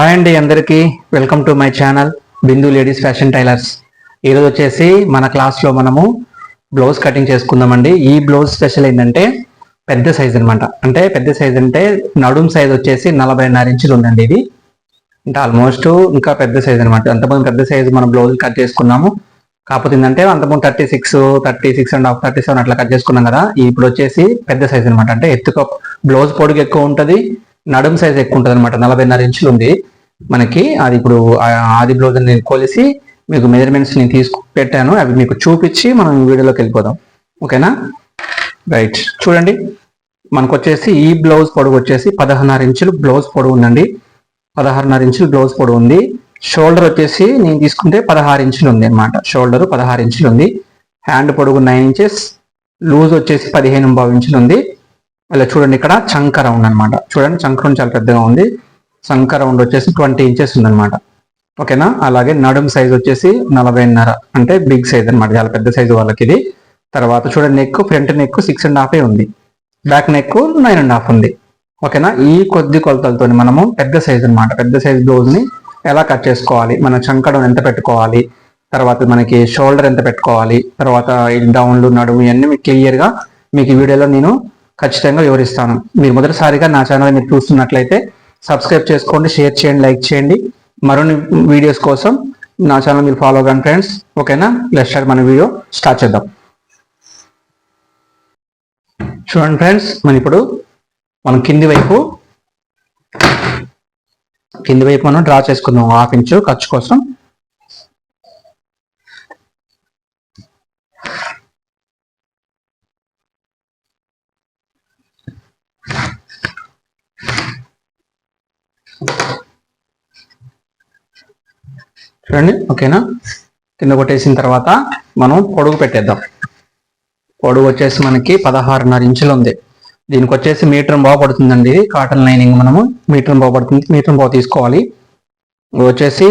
Hi అండి అందరికీ. Welcome to my channel Bindu ladies fashion tailors ఈరోజు వచ్చేసి మన క్లాస్లో మనము బ్లౌజ్ కటింగ్ చేసుకుందామండి. ఈ బ్లౌజ్ స్పెషల్ ఏంటంటే పెద్ద సైజ్ అన్నమాట. అంటే పెద్ద సైజ్ అంటే నడుం సైజ్ వచ్చేసి నలభైన్నర ఇంచులు ఉందండి ఇది. అంటే ఆల్మోస్ట్ ఇంకా పెద్ద సైజ్ అనమాట అంతకుముందు పెద్ద సైజ్ మనం బ్లౌజ్ కట్ చేసుకున్నాము. కాకపోతే ఏంటంటే అంతకుముందు thirty six thirty six and half thirty seven అట్లా కట్ చేసుకున్నాం కదా. ఇప్పుడు వచ్చేసి పెద్ద సైజ్ అనమాట అంటే ఎత్తుక బ్లౌజ్ పొడుగు ఎక్కువ ఉంటుంది. నడుం సైజ్ ఎక్కువ ఉంటుంది అనమాట నలభైన్నర ఇంచులు ఉంది మనకి. అది ఇప్పుడు ఆది బ్లౌజ్ నేను కొలిసి మీకు మెజర్మెంట్స్ నేను తీసుకు పెట్టాను అవి మీకు చూపించి మనం వీడియోలోకి వెళ్ళిపోదాం. ఓకేనా? రైట్ చూడండి. మనకు వచ్చేసి ఈ బ్లౌజ్ పొడవు వచ్చేసి పదహారున్నర ఇంచులు బ్లౌజ్ పొడవు ఉందండి. పదహారున్నర ఇంచులు బ్లౌజ్ పొడవు ఉంది. షోల్డర్ వచ్చేసి నేను తీసుకుంటే పదహారు ఇంచులు ఉంది అనమాట షోల్డర్ పదహారు ఇంచులు ఉంది హ్యాండ్ పొడుగు నైన్ ఇంచెస్ లూజ్ వచ్చేసి పదిహేను బావు ఇంచులు ఉంది మళ్ళీ చూడండి ఇక్కడ చంక రౌండ్ అనమాట చూడండి చంక రౌండ్ చాలా పెద్దగా ఉంది. చంక రౌండ్ వచ్చేసి ట్వంటీ ఇంచెస్ ఉందన్నమాట. ఓకేనా? అలాగే నడుం సైజ్ వచ్చేసి నలభైన్నర. అంటే బిగ్ సైజ్ అన్నమాట. చాలా పెద్ద సైజు వాళ్ళకి ఇది. తర్వాత చూడండి neck front neck six and half ఉంది. Back neck nine and half ఉంది. ఓకేనా? ఈ కొద్ది కొలతలతో మనము పెద్ద సైజ్ అన్నమాట. పెద్ద సైజ్ బ్లౌజ్ని ఎలా కట్ చేసుకోవాలి? మన చంకడం ఎంత పెట్టుకోవాలి? తర్వాత మనకి షోల్డర్ ఎంత పెట్టుకోవాలి? తర్వాత డౌన్లు నడుము ఇవన్నీ మీకు క్లియర్గా మీకు ఈ వీడియోలో నేను ఖచ్చితంగా వివరిస్తాను. మీరు మొదటిసారిగా నా ఛానల్ మీరు చూస్తున్నట్లయితే సబ్స్క్రైబ్ చేసుకోండి షేర్ చేయండి లైక్ చేయండి. మరిన్ని వీడియోస్ కోసం నా ఛానల్ మీరు ఫాలో అవ్వండి ఫ్రెండ్స్. ఓకేనా? లెట్ స్టార్ట్ మన వీడియో. స్టార్ట్ చేద్దాం. చూడండి ఫ్రెండ్స్ మనం ఇప్పుడు మనం కింది వైపు కింది వైపు మనం డ్రా చేసుకుందాం. హాఫ్ ఇంచు ఖర్చు కోసం. చూడండి ఓకేనా? కింద కొట్టేసిన తర్వాత మనం పొడుగు పెట్టేద్దాం. పొడుగు వచ్చేసి మనకి పదహారున్నర ఇంచులు ఉంది. దీనికి వచ్చేసి మీటర్ బాగా పడుతుందండి. ఇది కాటన్ లైనింగ్ మనము మీటర్ బాగా పడుతుంది. మీటర్ బాగా తీసుకోవాలి. వచ్చేసి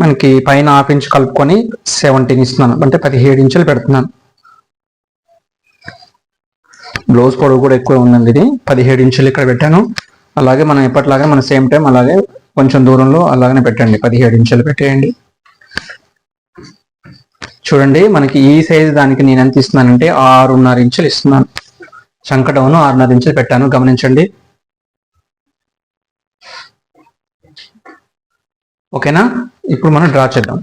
మనకి పైన హాఫ్ ఇంచ్ కలుపుకొని సెవెంటీన్ ఇస్తున్నాను. అంటే పదిహేడు ఇంచులు పెడుతున్నాను. బ్లౌజ్ పొడవు కూడా ఎక్కువ ఉందండి ఇది. పదిహేడు ఇంచులు ఇక్కడ పెట్టాను. అలాగే మనం ఎప్పటిలాగే మన సేమ్ టైం అలాగే కొంచెం దూరంలో అలాగనే పెట్టండి. పదిహేడు ఇంచులు పెట్టేయండి. చూడండి మనకి ఈ సైజ్ దానికి నేను ఎంత ఇస్తున్నానంటే ఆరున్నర ఇంచులు ఇస్తున్నాను. చంక ఆరున్నర ఇంచులు పెట్టాను. గమనించండి. ఓకేనా? ఇప్పుడు మనం డ్రా చేద్దాం.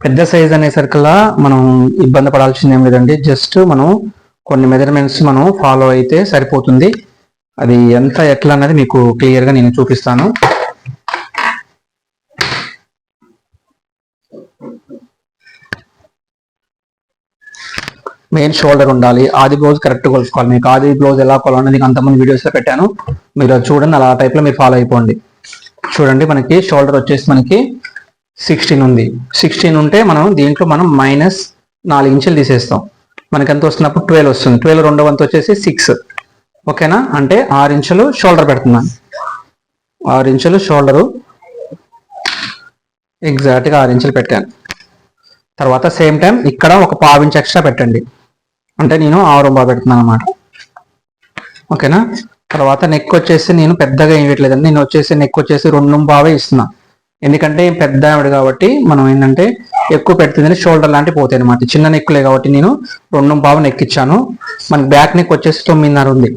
పెద్ద సైజ్ అనేసరికల్లా మనం ఇబ్బంది పడాల్సింది ఏం లేదండి. జస్ట్ మనం కొన్ని మెజర్మెంట్స్ మనం ఫాలో అయితే సరిపోతుంది. అది ఎంత ఎట్లా అన్నది మీకు క్లియర్గా నేను చూపిస్తాను. మెయిన్ షోల్డర్ ఉండాలి. ఆది బ్లౌజ్ కరెక్ట్ కొలుసుకోవాలి. మీకు ఆది బ్లౌజ్ ఎలా కొలాలని నీకు అంతమంది వీడియోస్లో పెట్టాను. మీరు అది చూడండి అలా టైప్లో మీరు ఫాలో అయిపోండి. చూడండి మనకి షోల్డర్ వచ్చేసి మనకి సిక్స్టీన్ ఉంది. సిక్స్టీన్ ఉంటే మనం దీంట్లో మనం మైనస్ నాలుగు ఇంచులు తీసేస్తాం. మనకి ఎంత వస్తున్నప్పుడు ట్వెల్వ్ వస్తుంది. ట్వెల్వ్ రెండో వంతు వచ్చేసి సిక్స్ ఓకేనా? అంటే ఆరు ఇంచులు షోల్డర్ పెడుతున్నాను ఆరు ఇంచులు షోల్డరు. ఎగ్జాక్ట్గా ఆరు ఇంచులు పెట్టాను. తర్వాత సేమ్ టైం ఇక్కడ ఒక పావు ఇంచు ఎక్స్ట్రా పెట్టండి. అంటే నేను ఆరు బాగా పెడుతున్నాను అనమాట ఓకేనా? తర్వాత నెక్ వచ్చేసి నేను పెద్దగా ఏం ఇవ్వట్లేదండి. నేను వచ్చేసి నెక్ వచ్చేసి రెండు బావే ఇస్తున్నా. ఎందుకంటే పెద్ద ఆవిడ కాబట్టి మనం ఏంటంటే ఎక్కువ పెడుతుంది షోల్డర్ లాంటివి పోతాయి అనమాట చిన్న నెక్కులే కాబట్టి నేను రెండు బావ నెక్ ఇచ్చాను. మనకి బ్యాక్ నెక్ వచ్చేసి తొమ్మిదిన్నర ఉంది.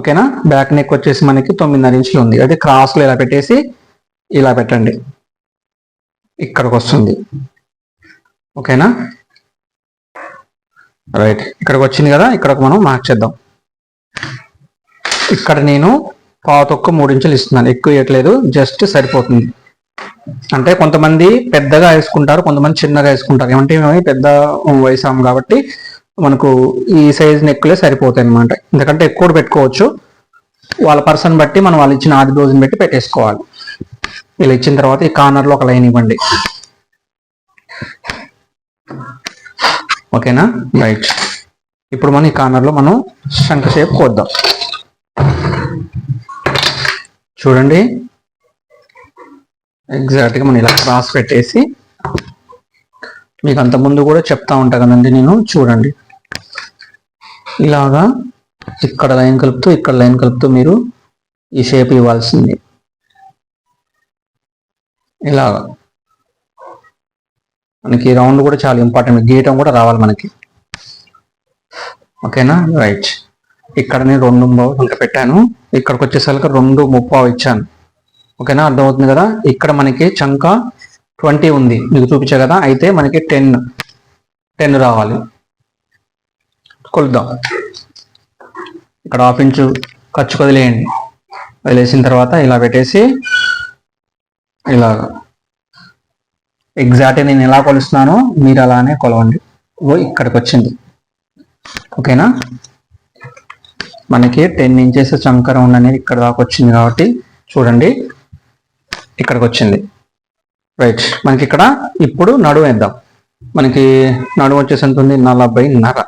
ఓకేనా? బ్యాక్ నెక్ వచ్చేసి మనకి తొమ్మిదిన్నర ఇంచులు ఉంది. అయితే క్రాస్లో ఇలా పెట్టేసి ఇలా పెట్టండి. ఇక్కడికి వస్తుంది. ఓకేనా? రైట్. ఇక్కడికి వచ్చింది కదా? ఇక్కడకు మనం మార్క్ చేద్దాం. ఇక్కడ నేను పాత ఒక్క మూడు ఇంచులు ఇస్తున్నాను. ఎక్కువ ఇవ్వట్లేదు జస్ట్ సరిపోతుంది. అంటే కొంతమంది పెద్దగా వేసుకుంటారు కొంతమంది చిన్నగా వేసుకుంటారు. ఏమంటే మేము పెద్ద వయసాం కాబట్టి మనకు ఈ సైజ్ నెక్లే సరిపోతాయి అనమాట ఎందుకంటే ఎక్కువ పెట్టుకోవచ్చు. వాళ్ళ పర్సన్ బట్టి మనం వాళ్ళు ఇచ్చిన ఆది బ్లౌజ్ని బట్టి పెట్టేసుకోవాలి. ఇలా ఇచ్చిన తర్వాత ఈ కార్నర్లో ఒక లైన్ ఇవ్వండి. ఓకేనా రైట్ ఇప్పుడు మనం ఈ కార్నర్లో మనం శంఖ షేప్ కోద్దాం. చూడండి. ఎగ్జాక్ట్గా మనం ఇలా క్రాస్ పెట్టేసి మీకు అంతకుముందు ముందు కూడా చెప్తా ఉంటా కదండి నేను. చూడండి. ఇలాగా ఇక్కడ లైన్ కలుపుతూ ఇక్కడ లైన్ కలుపుతూ మీరు ఈ షేప్ ఇవ్వాల్సింది. ఇలాగా. మనకి రౌండ్ కూడా చాలా ఇంపార్టెంట్. గీయటం కూడా రావాలి మనకి. ఓకేనా? రైట్. ఇక్కడ నేను రెండు ఇంకా పెట్టాను. ఇక్కడికి వచ్చేసరికి రెండు ముప్పావు ఇచ్చాను. ఓకేనా? అర్థమవుతుంది కదా? ఇక్కడ మనకి చంక ట్వంటీ ఉంది. మీకు చూపించా కదా? అయితే మనకి టెన్. టెన్ రావాలి. కొలుద్దాం. ఇక్కడ హాఫ్ ఇంచు ఖర్చు వదిలేయండి. వదిలేసిన తర్వాత ఇలా పెట్టేసి ఇలాగా. ఎగ్జాక్ట్ నేను ఎలా కొలుస్తున్నానో మీరు అలానే కొలవండి. ఓ ఇక్కడికి వచ్చింది. ఓకేనా? మనకి టెన్ ఇంచెస్ చంక రౌండ్ అనేది ఇక్కడ దాకా వచ్చింది కాబట్టి చూడండి. ఇక్కడికి వచ్చింది. రైట్ మనకి ఇక్కడ ఇప్పుడు నడుము వేద్దాం. మనకి నడుము వచ్చేసి ఎంత ఉంది? నలభైన్నర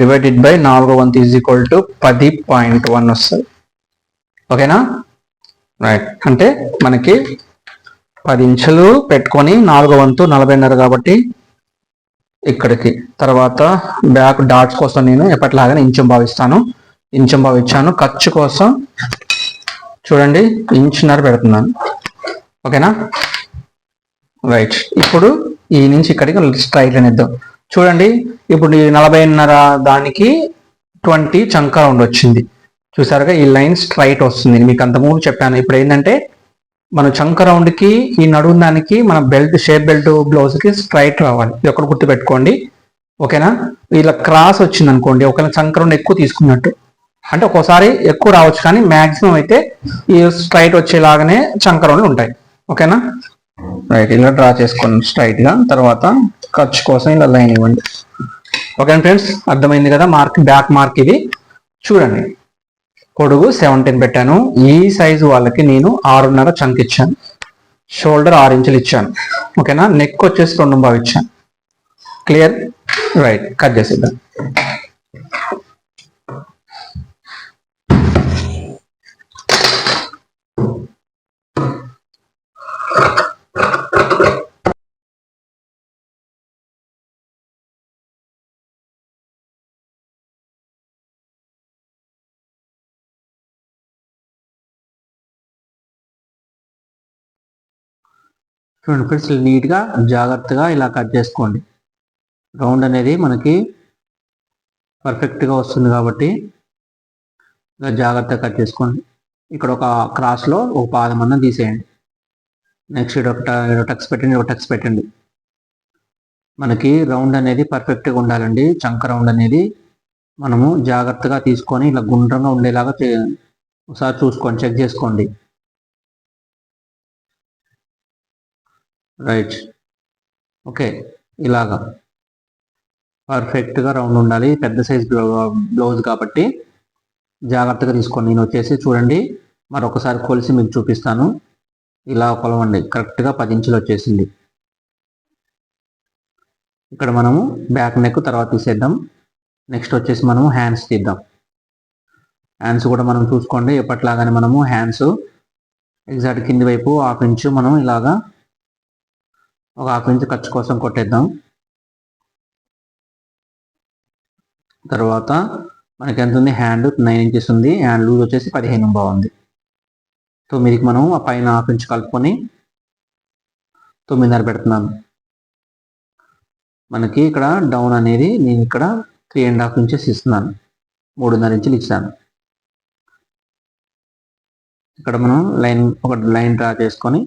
డివైడెడ్ బై నాలుగో వంతు ఈజ్ ఈక్వల్ టు పది పాయింట్ వన్ వస్తుంది. ఓకేనా? రైట్ అంటే మనకి పది ఇంచులు పెట్టుకొని నాలుగో వంతు నలభైన్నర కాబట్టి ఇక్కడికి. తర్వాత బ్యాక్ డాట్స్ కోసం నేను ఎప్పటిలాగానే ఇంచం భావిస్తాను. ఇంచం భావించాను. ఖర్చు కోసం చూడండి ఇంచున్నర పెడుతున్నాను. ఓకేనా? రైట్ ఇప్పుడు ఈ నుంచి ఇక్కడికి స్ట్రైట్ అనేద్దాం చూడండి ఇప్పుడు నలభైన్నర దానికి ట్వంటీ చంకా రౌండ్ వచ్చింది. చూసారుగా ఈ లైన్ స్ట్రైట్ వస్తుంది. మీకు అంతకుముందు చెప్పాను ఇప్పుడు ఏంటంటే మన చంక రౌండ్కి ఈ నడుము దానికి మన బెల్ట్ షేప్ బెల్ట్ బ్లౌజ్కి స్ట్రైట్ రావాలి. ఇది ఒకటి గుర్తుపెట్టుకోండి. ఓకేనా? ఇలా క్రాస్ వచ్చింది అనుకోండి ఒకవేళ చంక రౌండ్ ఎక్కువ తీసుకున్నట్టు. అంటే ఒక్కోసారి ఎక్కువ రావచ్చు కానీ మ్యాక్సిమం అయితే ఈ స్ట్రైట్ వచ్చేలాగానే చంక రౌండ్లు ఉంటాయి. ఓకేనా? రైట్ ఇలా డ్రా చేసుకోండి స్ట్రైట్గా తర్వాత ఖర్చు కోసం ఇలా లైన్ ఇవ్వండి. ఓకే ఫ్రెండ్స్ అర్థమైంది కదా? మార్క్ బ్యాక్ మార్క్ ఇది చూడండి. పొడుగు సెవెంటీన్ పెట్టాను. ఈ సైజు వాళ్ళకి నేను ఆరున్నర చంక్ ఇచ్చాను. షోల్డర్ ఆరు ఇంచులు ఇచ్చాను. ఓకేనా నెక్ వచ్చేసి రెండు బాగా ఇచ్చాను క్లియర్ రైట్ కట్ చేసేద్దాం. చూడండి ఫ్రెండ్స్ నీట్గా జాగ్రత్తగా ఇలా కట్ చేసుకోండి. రౌండ్ అనేది మనకి పర్ఫెక్ట్గా వస్తుంది కాబట్టి ఇలా జాగ్రత్తగా కట్ చేసుకోండి. ఇక్కడ ఒక క్రాస్లో ఒక పాదం అన్నం తీసేయండి. నెక్స్ట్ ఇది ఒక టక్స్ పెట్టండి ఒక టక్స్ పెట్టండి. మనకి రౌండ్ అనేది పర్ఫెక్ట్గా ఉండాలండి. చంక రౌండ్ అనేది మనము జాగ్రత్తగా తీసుకొని ఇలా గుండ్రంగా ఉండేలాగా ఒకసారి చూసుకోండి చెక్ చేసుకోండి. రైట్ ఓకే ఇలాగా. పర్ఫెక్ట్గా రౌండ్ ఉండాలి. పెద్ద సైజ్ బ్లౌజ్ కాబట్టి జాగ్రత్తగా తీసుకోండి. నేను వచ్చేసి చూడండి. మరొకసారి కొలిసి మీకు చూపిస్తాను. ఇలా కొలవండి కరెక్ట్గా పది ఇంచులు వచ్చేసింది. ఇక్కడ మనము బ్యాక్ నెక్ తర్వాత తీసేద్దాం. నెక్స్ట్ వచ్చేసి మనము హ్యాండ్స్ తీద్దాం. హ్యాండ్స్ కూడా మనం చూసుకోండి. ఎప్పటిలాగానే మనము హ్యాండ్స్ ఎగ్జాక్ట్ కింది వైపు హాఫ్ ఇంచు మనం ఇలాగా ఒక హాఫ్ ఇంచ్ ఖర్చు కోసం కొట్టేద్దాం. తర్వాత మనకి ఎంత ఉంది? హ్యాండ్ నైన్ ఇంచెస్ ఉంది. హ్యాండ్ లూజ్ వచ్చేసి పదిహేను బాగుంది. తొమ్మిదికి మనం ఆ పైన హాఫ్ ఇంచ్ కలుపుకొని తొమ్మిదిన్నర పెడుతున్నాను. మనకి ఇక్కడ డౌన్ అనేది నేను ఇక్కడ త్రీ అండ్ హాఫ్ ఇంచెస్ ఇస్తున్నాను. మూడున్నర ఇంచులు ఇచ్చాను. ఇక్కడ మనం లైన్ ఒక లైన్ డ్రా చేసుకొని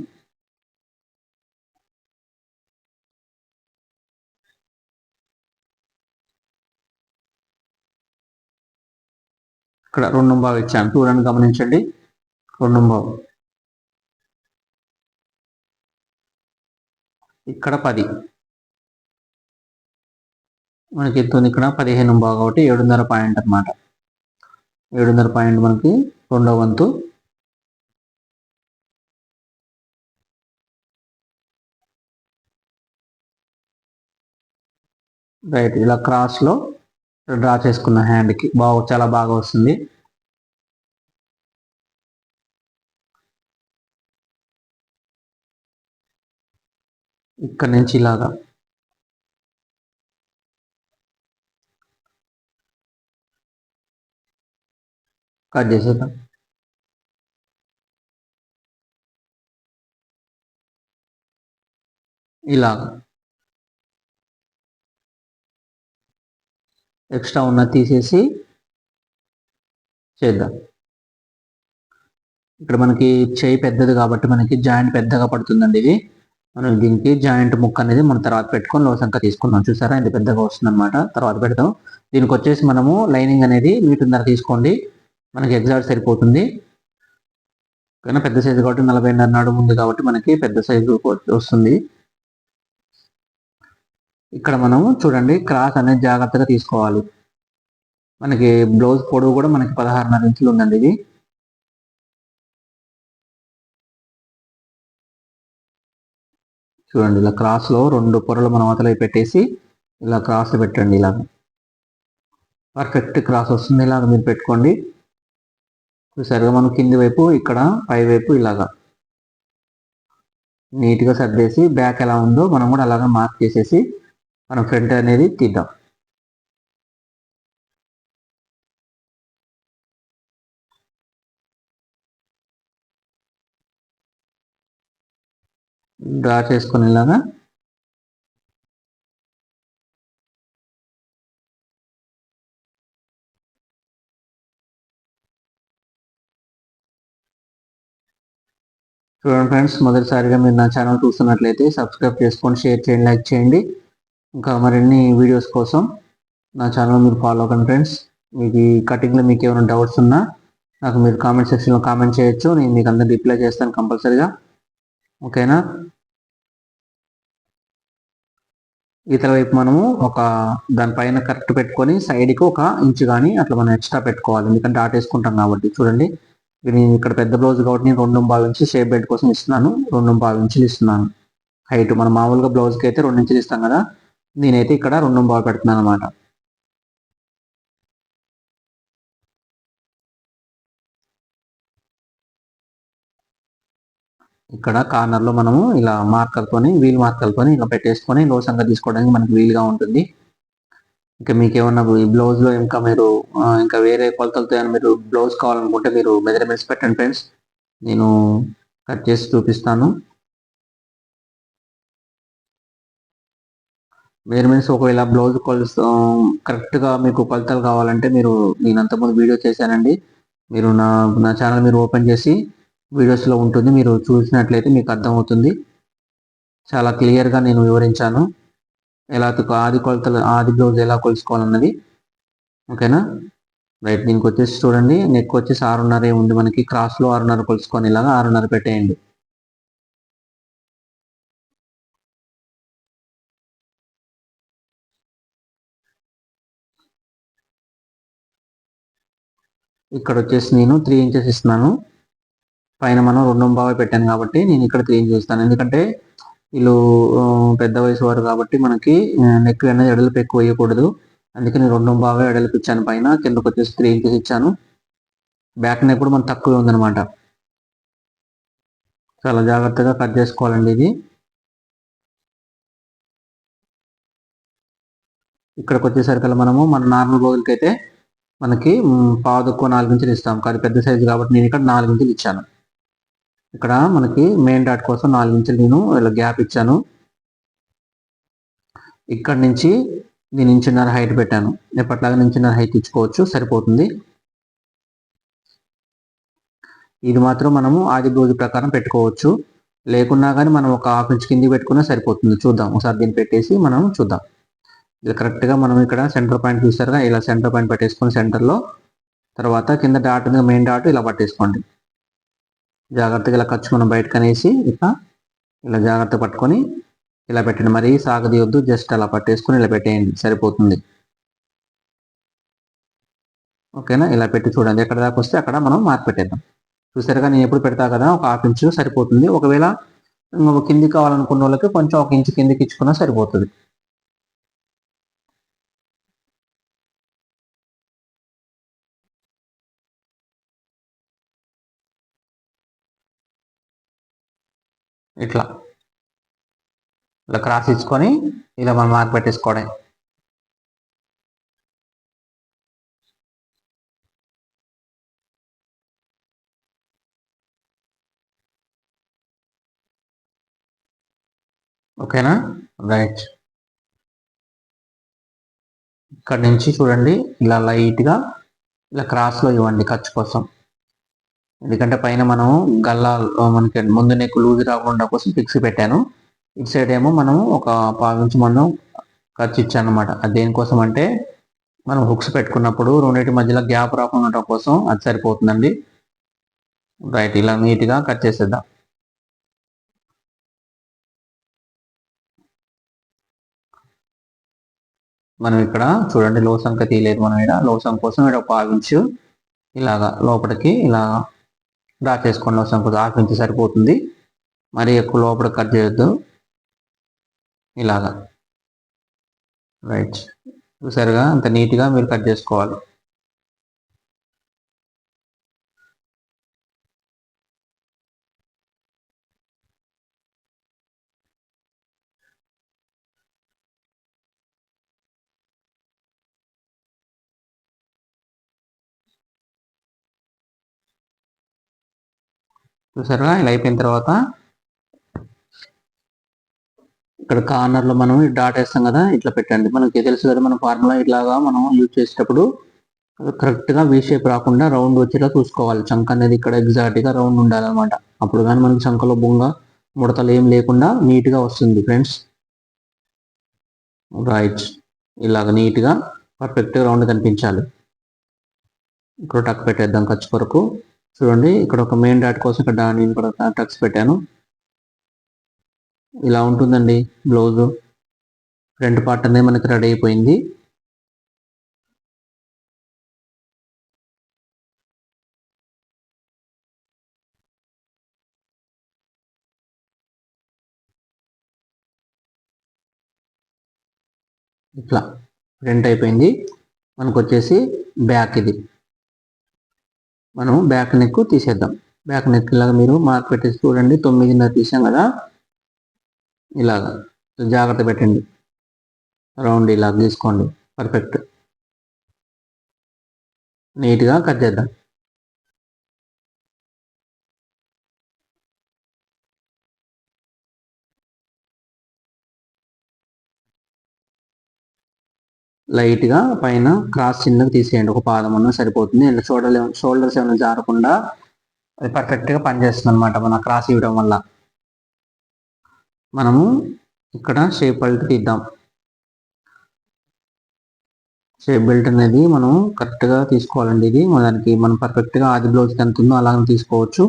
ఇక్కడ రెండు బాగా ఇచ్చాను. చూడండి గమనించండి. రెండు బాగు ఇక్కడ పది. మనకి ఎత్తుంది ఇక్కడ? పదిహేను బాగా కాబట్టి ఏడున్నర పాయింట్ అనమాట ఏడున్నర పాయింట్ మనకి రెండవ వంతు. రైట్ ఇలా క్రాస్లో డ్రా చేసుకున్న హ్యాండ్కి బాగా చాలా బాగా వస్తుంది. ఇక్కడ నుంచి ఇలాగా. కట్ చేసేద్దాం. ఇలాగా. ఎక్స్ట్రా ఉన్న తీసేసి చేద్దాం. ఇక్కడ మనకి చేయి పెద్దది కాబట్టి మనకి జాయింట్ పెద్దగా పడుతుందండి ఇది. మనం దీనికి జాయింట్ ముక్క అనేది మనం తర్వాత పెట్టుకొని లోసంక తీసుకుందాం. చూసారా? ఇది పెద్దగా వస్తుంది అనమాట తర్వాత పెడతాం. దీనికి వచ్చేసి మనము లైనింగ్ అనేది మీటర్న్నర తీసుకోండి. మనకి ఎగ్జాక్ట్ సరిపోతుంది. కానీ పెద్ద సైజు కాబట్టి నలభైన్నర నాడు ఉంది కాబట్టి మనకి పెద్ద సైజు వస్తుంది. ఇక్కడ మనము చూడండి క్రాస్ అనేది జాగ్రత్తగా తీసుకోవాలి. మనకి బ్లౌజ్ పొడవు కూడా మనకి పదహారున్నర ఇంచులు ఉందండి ఇది. చూడండి ఇలా క్రాస్లో రెండు పొరలు మనం అవతల పెట్టేసి ఇలా క్రాస్ పెట్టండి ఇలాగ. పర్ఫెక్ట్ క్రాస్ వస్తుంది ఇలాగ మీరు పెట్టుకోండి. చూసారుగా మనం కింది వైపు ఇక్కడ పై వైపు ఇలాగా. నీట్గా సర్దేసి బ్యాక్ ఎలా ఉందో మనం కూడా అలాగా మార్క్ చేసేసి మనం ఫ్రంట్ అనేది తీద్దాం. డ్రా చేసుకునేలాగా చూడండి ఫ్రెండ్స్ మొదటిసారిగా మీరు నా ఛానల్ చూస్తున్నట్లయితే సబ్స్క్రైబ్ చేసుకోండి షేర్ చేయండి లైక్ చేయండి. ఇంకా మరిన్ని వీడియోస్ కోసం నా ఛానల్ మీరు ఫాలో అవ్వండి ఫ్రెండ్స్ మీకు ఈ కటింగ్లో మీకు ఏమైనా డౌట్స్ ఉన్నా నాకు మీరు కామెంట్ సెక్షన్లో కామెంట్ చేయొచ్చు. నేను మీకు అందరు రిప్లై చేస్తాను కంపల్సరీగా. ఓకేనా ఇతర వైపు మనము ఒక దానిపైన కరెక్ట్ పెట్టుకొని సైడ్కి ఒక ఇంచు కానీ అట్లా మనం ఎక్స్ట్రా పెట్టుకోవాలి. ఎందుకంటే ఆటేసుకుంటాం కాబట్టి. చూడండి. నేను ఇక్కడ పెద్ద బ్లౌజ్ కాబట్టి నేను రెండు బాల నుంచి షేప్ బెల్ట్ కోసం ఇస్తున్నాను. రెండు బాల నుంచి ఇస్తున్నాను. హైట్ మనం మామూలుగా బ్లౌజ్కి అయితే రెండు ఇంచులు ఇస్తాం కదా. నేనైతే ఇక్కడ రెండు బాగా పెడుతున్నాను అనమాట ఇక్కడ కార్నర్లో మనము ఇలా మార్కర్తోని వీల్ మార్కర్తోని ఇలా పెట్టేసుకొని లోసంగా తీసుకోవడానికి మనకి వీలుగా ఉంటుంది. ఇంకా మీకు ఏమన్నా బ్లౌజ్లో ఇంకా మీరు ఇంకా వేరే కొలతలతో మీరు బ్లౌజ్ కావాలనుకుంటే మీరు మెజర్మెంట్స్ పెట్టండి ఫ్రెండ్స్ నేను కట్ చేసి చూపిస్తాను. మెజర్మెంట్స్ ఒకవేళ బ్లౌజ్ కొలుస్తూ కరెక్ట్గా మీకు కొలతలు కావాలంటే మీరు నేను అంతకుముందు వీడియో చేశానండి. మీరు నా నా ఛానల్ మీరు ఓపెన్ చేసి వీడియోస్లో ఉంటుంది. మీరు చూసినట్లయితే మీకు అర్థమవుతుంది. చాలా క్లియర్గా నేను వివరించాను. ఎలా ఆది కొలతలు ఆది బ్లౌజ్ ఎలా కొలుసుకోవాలన్నది. ఓకేనా రైట్ దీనికి వచ్చేసి చూడండి. నెక్ వచ్చేసి ఆరున్నరే ఉంది మనకి? క్రాస్లో ఆరున్నర కొలుసుకొని ఇలాగా ఆరున్నర పెట్టేయండి. ఇక్కడ వచ్చేసి నేను త్రీ ఇంచెస్ ఇస్తున్నాను. పైన మనం రెండు బాగా పెట్టాను కాబట్టి నేను ఇక్కడ త్రీ ఇంచెస్ ఇస్తాను. ఎందుకంటే వీళ్ళు పెద్ద వయసు వారు కాబట్టి మనకి నెక్ అనేది ఎడలిపి ఎక్కువ వేయకూడదు. అందుకే నేను రెండు బాగా ఎడలిపి ఇచ్చాను పైన. కిందకు వచ్చేసి త్రీ ఇంచెస్ ఇచ్చాను. బ్యాక్ నెక్ కూడా మనకు తక్కువే ఉందన్నమాట. చాలా జాగ్రత్తగా కట్ చేసుకోవాలండి ఇది. ఇక్కడికి వచ్చేసరికల్లా మనము మన నార్మల్ రోజులకి అయితే మనకి పావుదక్కువ నాలుగు ఇంచులు ఇస్తాం. కానీ పెద్ద సైజు కాబట్టి నేను ఇక్కడ నాలుగు ఇంచులు ఇచ్చాను. ఇక్కడ మనకి మెయిన్ డాట్ కోసం నాలుగు ఇంచులు నేను ఇలా గ్యాప్ ఇచ్చాను. ఇక్కడ నుంచి నేను ఇంచున్నర హైట్ పెట్టాను. ఎప్పటిలాగా ఇంచున్నర హైట్ ఇచ్చుకోవచ్చు. సరిపోతుంది. ఇది మాత్రం మనము ఆది బ్లౌజ్ ప్రకారం పెట్టుకోవచ్చు. లేకున్నా కానీ మనం ఒక హాఫ్ ఇంచ్ కింది పెట్టుకున్నా సరిపోతుంది. చూద్దాం. ఒకసారి దీన్ని పెట్టేసి మనం చూద్దాం. ఇది కరెక్ట్గా మనం ఇక్కడ సెంటర్ పాయింట్ చూసారుగా ఇలా సెంటర్ పాయింట్ పెట్టేసుకొని సెంటర్లో తర్వాత కింద డాట్ మీద మెయిన్ డాట్ ఇలా పట్టేసుకోండి. జాగ్రత్తగా ఇలా ఖర్చు మనం బయటకు అనేసి ఇట్లా ఇలా జాగ్రత్త పట్టుకొని ఇలా పెట్టండి. మరీ సాగదీయొద్దు జస్ట్ అలా పట్టేసుకొని ఇలా పెట్టేయండి. సరిపోతుంది. ఓకేనా? ఇలా పెట్టి చూడండి. ఎక్కడ దాకా వస్తే అక్కడ మనం మార్క్ పెట్టేద్దాం. చూసారుగా నేను ఎప్పుడు పెడతా కదా? ఒక హాఫ్ ఇంచు సరిపోతుంది. ఒకవేళ కిందికి కావాలనుకున్న వాళ్ళకి కొంచెం ఒక ఇంచు కిందికి ఇచ్చుకున్నా సరిపోతుంది. ఇట్లా. ఇలా క్రాస్ ఇచ్చుకొని ఇలా మనం మార్క్ పెట్టేసుకోవడం ఓకేనా? రైట్. ఇక్కడ నుంచి చూడండి ఇలా లైట్గా ఇలా క్రాస్లో ఇవ్వండి ఖర్చు కోసం. ఎందుకంటే పైన మనం గల్లా మనకి ముందు నెక్ లూజ్ రాకుండా కోసం ఫిక్స్ పెట్టాను. ఇటు సైడ్ ఏమో మనం ఒక పావించి మనం ఖర్చు ఇచ్చాను అనమాట అది దేనికోసం అంటే మనం హుక్స్ పెట్టుకున్నప్పుడు రెండింటి మధ్యలో గ్యాప్ రాకుండా ఉండటం కోసం అది సరిపోతుందండి. రైట్ ఇలా నీట్గా కట్ చేసేద్దాం. మనం ఇక్కడ చూడండి లో తీయలేదు మనం ఇక్కడ. లోసం కోసం ఇక్కడ ఒక ఇలాగా లోపలికి ఇలా డ్రా చేసుకోండి లో సంఖ్య హాఫ్ ఇంచ్ సరిపోతుంది. మరి ఎక్కువ లోపల కట్ చేయొద్దు. ఇలాగా. రైట్. చూసారుగా? అంత నీట్గా మీరు కట్ చేసుకోవాలి. చూసారుగా? ఇలా అయిపోయిన తర్వాత ఇక్కడ కార్నర్లో మనం డాట్ వేస్తాం కదా ఇట్లా పెట్టండి. మనకి తెలుసు కదా మన ఫార్ములా ఇట్లాగా మనం యూజ్ చేసేటప్పుడు కరెక్ట్గా వీ షేప్ రాకుండా రౌండ్ వచ్చేలా చూసుకోవాలి. చంక అనేది ఇక్కడ ఎగ్జాక్ట్గా రౌండ్ ఉండాలన్నమాట. అప్పుడు కానీ మనకి చంకలో బొంగ ముడతలు ఏం లేకుండా నీట్గా వస్తుంది ఫ్రెండ్స్. రైట్ ఇలాగ నీట్గా పర్ఫెక్ట్గా రౌండ్ కనిపించాలి. ఇక్కడ టక్ పెట్టేద్దాం ఖర్చు కొరకు. చూడండి ఇక్కడ ఒక మెయిన్ డాట్ కోసం ఇక్కడ నేను ఇక్కడ టక్స్ పెట్టాను. ఇలా ఉంటుందండి బ్లౌజ్. ఫ్రంట్ పార్ట్ అనేది మనకి రెడీ అయిపోయింది. ఇట్లా ప్రింట్ అయిపోయింది. మనకు వచ్చేసి బ్యాక్ ఇది. మనం బ్యాక్ నెక్ తీసేద్దాం. బ్యాక్ నెక్ ఇలాగ మీరు మార్క్ పెట్టేసి చూడండి. తొమ్మిదిన్నర తీసాం కదా? ఇలాగ. జాగ్రత్త పెట్టండి. రౌండ్ ఇలా తీసుకోండి. పర్ఫెక్ట్ నీట్గా కట్ చేద్దాం. లైట్గా పైన క్రాస్ చిన్నగా తీసేయండి. ఒక పాదం అన్న సరిపోతుంది. ఇలా షోల్డర్ షోల్డర్స్ ఏమైనా జారకుండా అది పర్ఫెక్ట్గా పనిచేస్తుంది అనమాట మన క్రాస్ ఇవ్వడం వల్ల. మనము ఇక్కడ షేప్ బెల్ట్ తీద్దాం. షేప్ బెల్ట్ అనేది మనం కరెక్ట్గా తీసుకోవాలండి ఇది. దానికి మనం పర్ఫెక్ట్గా ఆది బ్లౌజ్కి ఎంత ఉందో అలాగే తీసుకోవచ్చు.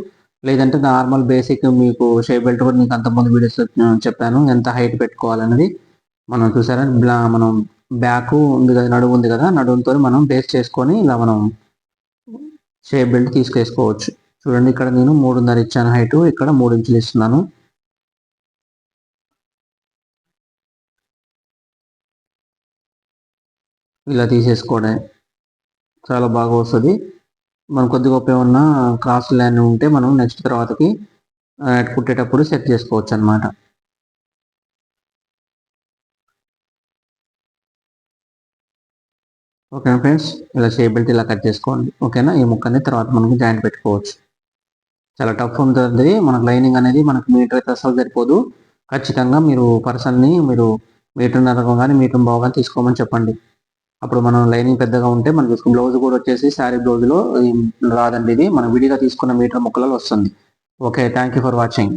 లేదంటే నార్మల్ బేసిక్ మీకు షేప్ బెల్ట్ కూడా మీకు అంతకుముందు వీడియోస్ చెప్పాను. ఎంత హైట్ పెట్టుకోవాలనేది మనం చూసారా? బ్లా మనం బ్యాక్ ఉంది కదా నడుము ఉంది కదా నడుముతో మనం బేస్ చేసుకొని ఇలా మనం షేప్ బెల్ట్ తీసుకేసుకోవచ్చు. చూడండి ఇక్కడ నేను మూడున్నర ఇచ్చాను హైట్ ఇక్కడ మూడు ఇంచులు ఇస్తున్నాను. ఇలా తీసేసుకోవడం చాలా బాగా వస్తుంది. మనం కొద్ది గొప్ప ఏమన్నా క్రాస్ లైన్ ఉంటే మనం నెక్స్ట్ తర్వాతకి uh, కుట్టేటప్పుడు సెట్ చేసుకోవచ్చు అన్నమాట ఓకేనా ఫ్రెండ్స్ ఇలా షేప్ బెల్ట్ ఇలా కట్ చేసుకోండి. ఓకేనా ఈ ముక్కని తర్వాత మనకి జాయింట్ పెట్టుకోవచ్చు. చాలా టఫ్ ఉంటుంది మనకు లైనింగ్ అనేది మనకు మీటర్ అయితే అసలు సరిపోదు. ఖచ్చితంగా మీరు పర్సన్ని మీరు మీటర్న్నర కానీ మీటర్ బాగా కానీ తీసుకోమని చెప్పండి. అప్పుడు మనం లైనింగ్ పెద్దగా ఉంటే మనకి బ్లౌజ్ కూడా వచ్చేసి శారీ బ్లౌజ్లో రాదండి ఇది. మనం విడిగా తీసుకున్న మీటర్ ముక్కలలో వస్తుంది. Okay thank you for watching